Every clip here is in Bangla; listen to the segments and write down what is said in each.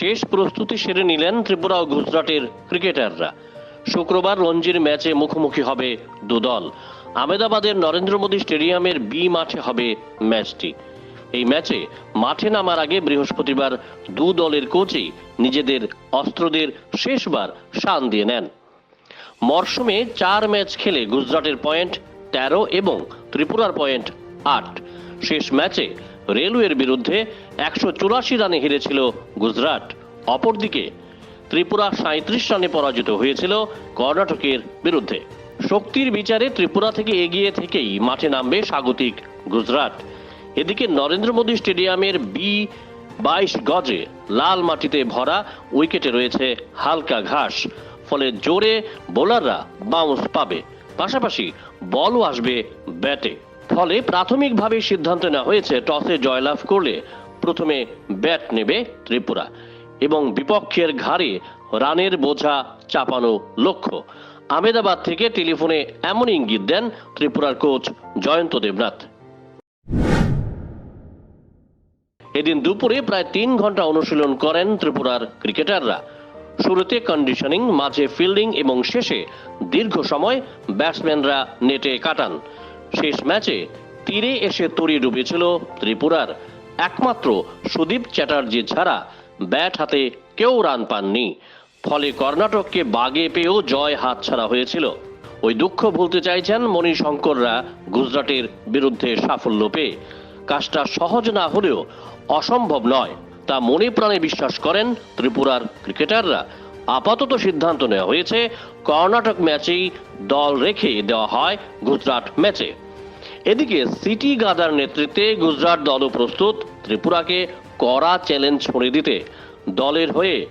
শেষ প্রস্তুতি সেরে নিলেন ত্রিপুরা ও গুজরাটের ক্রিকেটাররা। শুক্রবার রঞ্জির ম্যাচে মুখোমুখি হবে দুদল আমেদাবাদের নরেন্দ্র মোদী স্টেডিয়ামের বি মাঠে হবে ম্যাচটি। এই ম্যাচে মাঠে নামার আগে বৃহস্পতিবার দু দলের কোচই নিজেদের অস্ত্রদের শেষবার শান দিয়ে নেন। মরশুমে চার ম্যাচ খেলে গুজরাটের পয়েন্ট তেরো এবং ত্রিপুরার পয়েন্ট আট। শেষ ম্যাচে রেলওয়ের বিরুদ্ধে একশো চুরাশি রানে হেরেছিল গুজরাট। অপরদিকে, ত্রিপুরা সাঁত্রিশ রানে পরাজিত হয়েছিল কর্ণাটকের বিরুদ্ধে। শক্তির বিচারে ত্রিপুরা থেকে এগিয়ে থেকেই মাঠে নামবে স্বাগতিক গুজরাট। এদিকে নরেন্দ্র মোদী স্টেডিয়ামের বি বাইশ গজে লাল মাটিতে ভরা উইকেটে রয়েছে হালকা ঘাস, ফলে জোরে বোলাররা বাউন্স পাবে। পাশাপাশি বলও আসবে ব্যাটে। ফলে প্রাথমিকভাবে সিদ্ধান্ত নেওয়া হয়েছে, টসে জয়লাভ করলে প্রথমে ব্যাট নেবে ত্রিপুরা এবং বিপক্ষের ঘাড়ে রানের বোঝা চাপানো লক্ষ্য। আমেদাবাদ থেকে টেলিফোনে এমন ইঙ্গিত দেন ত্রিপুরার কোচ জয়ন্ত দেবনাথ। এদিন দুপুরে প্রায় তিন ঘণ্টা অনুশীলন করেন ত্রিপুরার ক্রিকেটাররা। শুরুতে কন্ডিশনিং মাঝে ফিল্ডিং এবং শেষে দীর্ঘ সময় ব্যাটসম্যানরা নেটে কাটান। শেষ ম্যাচে তীরে এসে তরি ডুবেছিল ত্রিপুরার। একমাত্র সুদীপ চ্যাটার্জি ছাড়া ব্যাট হাতে কেউ রান পাননি। ফলে কর্ণাটককে বাগে পেয়েও জয় হাতছাড়া হয়েছিল। ওই দুঃখ ভুলতে চাইছেন মণিশঙ্কররা গুজরাটের বিরুদ্ধে সাফল্য পেয়ে। কাজটা সহজ না হলেও অসম্ভব নয়, তা মনে প্রাণে বিশ্বাস করেন ত্রিপুরার ক্রিকেটাররা। আপাতত সিদ্ধান্ত নেওয়া হয়েছে, কর্ণাটক ম্যাচেই দল রেখে দেওয়া হয় গুজরাট ম্যাচে। এদিকে সিটি গাদার নেতৃত্বে গুজরাট দলও প্রস্তুত, ত্রিপুরাকে কড়া চ্যালেঞ্জ ছড়ে দিতে। দলের হয়ে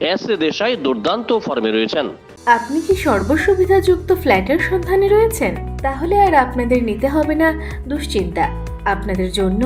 এস এ দেশাই দুর্দান্ত ফর্মে রয়েছেন। আপনি কি সর্বসুবিধাযুক্ত ফ্ল্যাটের সন্ধানে রয়েছেন? তাহলে আর আপনাদের নিতে হবে না, দুশ্চিন্তা। আপনাদের জন্য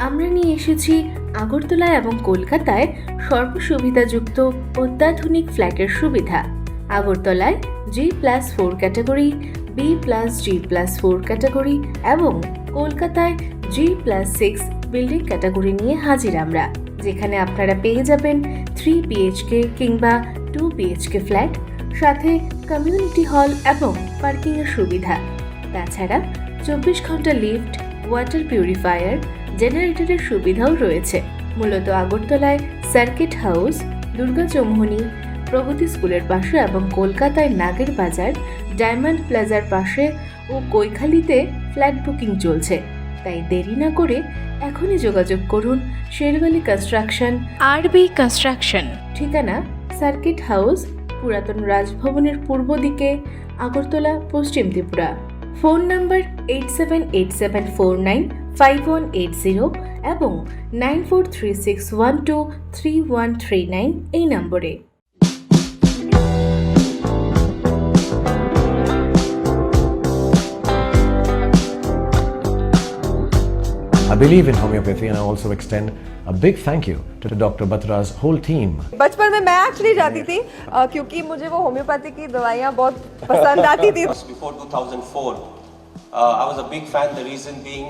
আমরা নিয়ে এসেছি আগরতলা এবং কলকাতায় সর্বসুবিধাযুক্ত অত্যাধুনিক ফ্ল্যাটের সুবিধা। আগরতলায় G plus four category B plus G plus four category এবং কলকাতায় G plus six building category নিয়ে হাজির আমরা, যেখানে আপনারা পেয়ে যাবেন থ্রি বিএইচকে কিংবা টু বিএইচকে ফ্ল্যাট সাথে কমিউনিটি হল এবং পার্কিংয়ের সুবিধা। তাছাড়া চব্বিশ ঘণ্টা লিফট ওয়াটার পিউরিফায়ার জেনারেটরের সুবিধাও রয়েছে। মূলত আগরতলায় সার্কিট হাউস দুর্গা চৌমুহনী প্রগতি স্কুলের পাশে এবং কলকাতায় নাগের বাজার ডায়মন্ড প্লাজার পাশে ও কৈখালিতে ফ্ল্যাট বুকিং চলছে। তাই দেরি না করে এখনই যোগাযোগ করুন শেরওয়ালি কনস্ট্রাকশন আরবি কনস্ট্রাকশন ঠিকানা সার্কিট হাউস পুরাতন রাজভবনের পূর্ব দিকে, আগরতলা, পশ্চিম Tripura. Phone number eight seven eight seven four nine five one eight zero এবং nine four three six one two three one three nine এই নম্বরে। I believe in homeopathy and I also extend a big thank you to Dr. Batra's whole team. बचपन में मैं एक्चुअली जाती थी अ, क्योंकि मुझे वो होम्योपैथी की दवाइयाँ बहुत पसंद आती थी before 2004. Uh, I was a big fan. The reason being,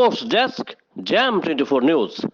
sports desk, Jam 24 News.